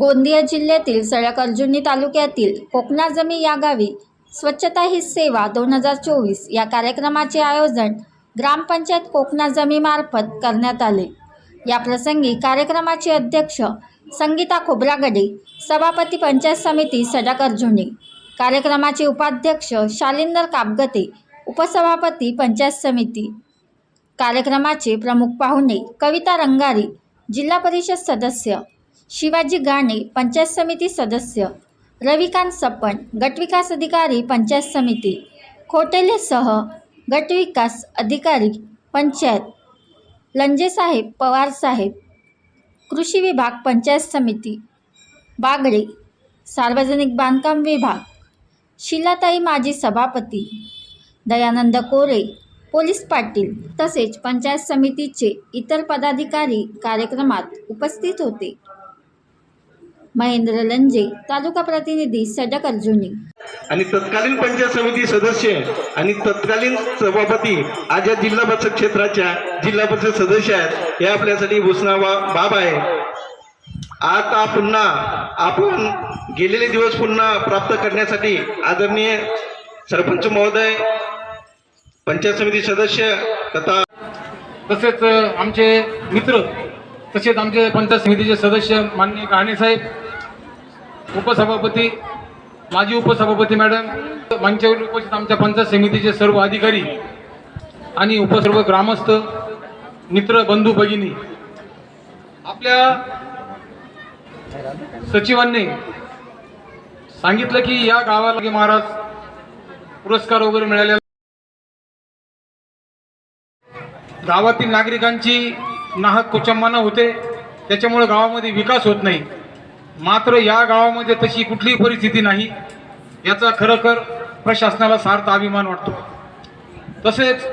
गोंदिया जिल्ह्यातील सळकअर्जुनी तालुक्यातील कोकणाजमी या गावी स्वच्छता ही सेवा दोन हजार चोवीस या कार्यक्रमाचे आयोजन ग्रामपंचायत कोकणाजमीमार्फत करण्यात आले. या प्रसंगी कार्यक्रमाचे अध्यक्ष संगीता खोब्रागडे सभापती पंचायत समिती सडक अर्जुनी कार्यक्रमाचे उपाध्यक्ष शालिंदर कापगते उपसभापती पंचायत समिती. कार्यक्रमाचे प्रमुख पाहुणे कविता रंगारी जिल्हा परिषद सदस्य शिवाजी गाणे पंचायत समिती सदस्य रविकांत सपन गटविकास अधिकारी पंचायत समिती खोटेलेसह गटविकास अधिकारी पंचायत लंजेसाहेब पवारसाहेब कृषी विभाग पंचायत समिती बागडे सार्वजनिक बांधकाम विभाग शिलाताई माजी सभापती दयानंद कोरे पोलीस पाटील तसेच पंचायत समितीचे इतर पदाधिकारी कार्यक्रमात उपस्थित होते. महेंद्र लंजे तालुका प्रतिनिधी सडक अर्जुनी. आणि तत्कालीन पंचायत समिती सदस्य आणि तत्कालीन सभापती आज या जिल्हा परिषद क्षेत्राच्या जिल्हा परिषद सदस्य आहेत हे आपल्यासाठी घोषणा बा- बाब आहे. आता पुन्हा आपण गेलेले दिवस पुन्हा प्राप्त करण्यासाठी आदरणीय सरपंच महोदय पंचायत समिती सदस्य तथा तसेच आमचे मित्र तसेच आमचे पंचायत समितीचे सदस्य माननीय कहाणे साहेब उपसभापती माजी उपसभापती मॅडम मंचावर उपस्थित आमच्या पंचायत समितीचे सर्व अधिकारी आणि उपसर्व ग्रामस्थ मित्र बंधू भगिनी आपल्या सचिवांनी सांगितलं की या गावाला महाराज पुरस्कार वगैरे मिळाले गावातील नागरिकांची नाहक कुचंबानं होते त्याच्यामुळे गावामध्ये विकास होत नाही. मात्र या गावामध्ये तशी कुठलीही परिस्थिती नाही याचा खरोखर प्रशासनाला सार्थ अभिमान वाटतो. तसेच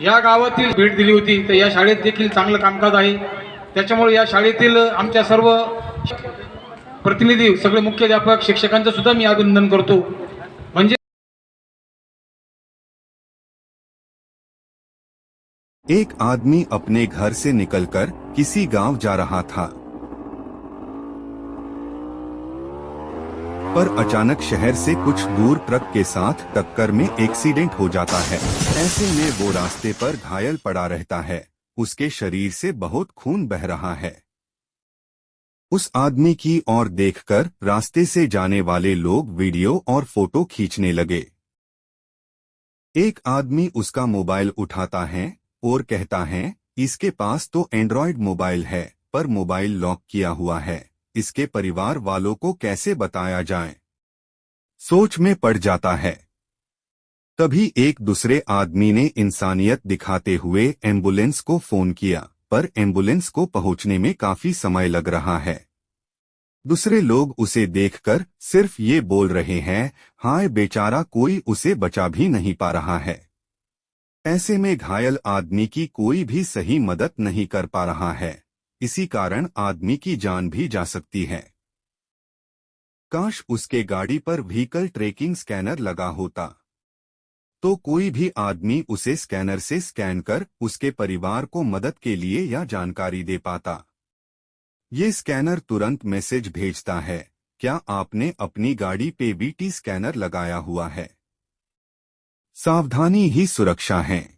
या गावातील भेट दिली होती तर या शाळेत देखील चांगलं कामकाज आहे. त्याच्यामुळे या शाळेतील आमच्या सर्व प्रतिनिधी सगळे मुख्याध्यापक शिक्षकांचं सुद्धा मी अभिनंदन करतो. एक आदमी अपने घर से निकलकर किसी गाँव जा रहा था। पर अचानक शहर से कुछ दूर ट्रक के साथ टक्कर में एक्सीडेंट हो जाता है। ऐसे में वो रास्ते पर घायल पड़ा रहता है। उसके शरीर से बहुत खून बह रहा है। उस आदमी की ओर देखकर रास्ते से जाने वाले लोग वीडियो और फ़ोटो खींचने लगे। एक आदमी उसका मोबाइल उठाता है और कहता है, इसके पास तो एंड्रॉयड मोबाइल है, पर मोबाइल लॉक किया हुआ है, इसके परिवार वालों को कैसे बताया जाए? सोच में पड़ जाता है। तभी एक दूसरे आदमी ने इंसानियत दिखाते हुए एंबुलेंस को फ़ोन किया, पर एंबुलेंस को पहुँचने में काफ़ी समय लग रहा है। दूसरे लोग उसे देखकर सिर्फ़ ये बोल रहे हैं, हाय बेचारा, कोई उसे बचा भी नहीं पा रहा है। ऐसे में घायल आदमी की कोई भी सही मदद नहीं कर पा रहा है। इसी कारण आदमी की जान भी जा सकती है। काश उसके गाड़ी पर व्हीकल ट्रेकिंग स्कैनर लगा होता। तो कोई भी आदमी उसे स्कैनर से स्कैन कर उसके परिवार को मदद के लिए या जानकारी दे पाता। ये स्कैनर तुरंत मैसेज भेजता है, क्या आपने अपनी गाड़ी पे वीटी स्कैनर लगाया हुआ है? सावधानी ही सुरक्षा है।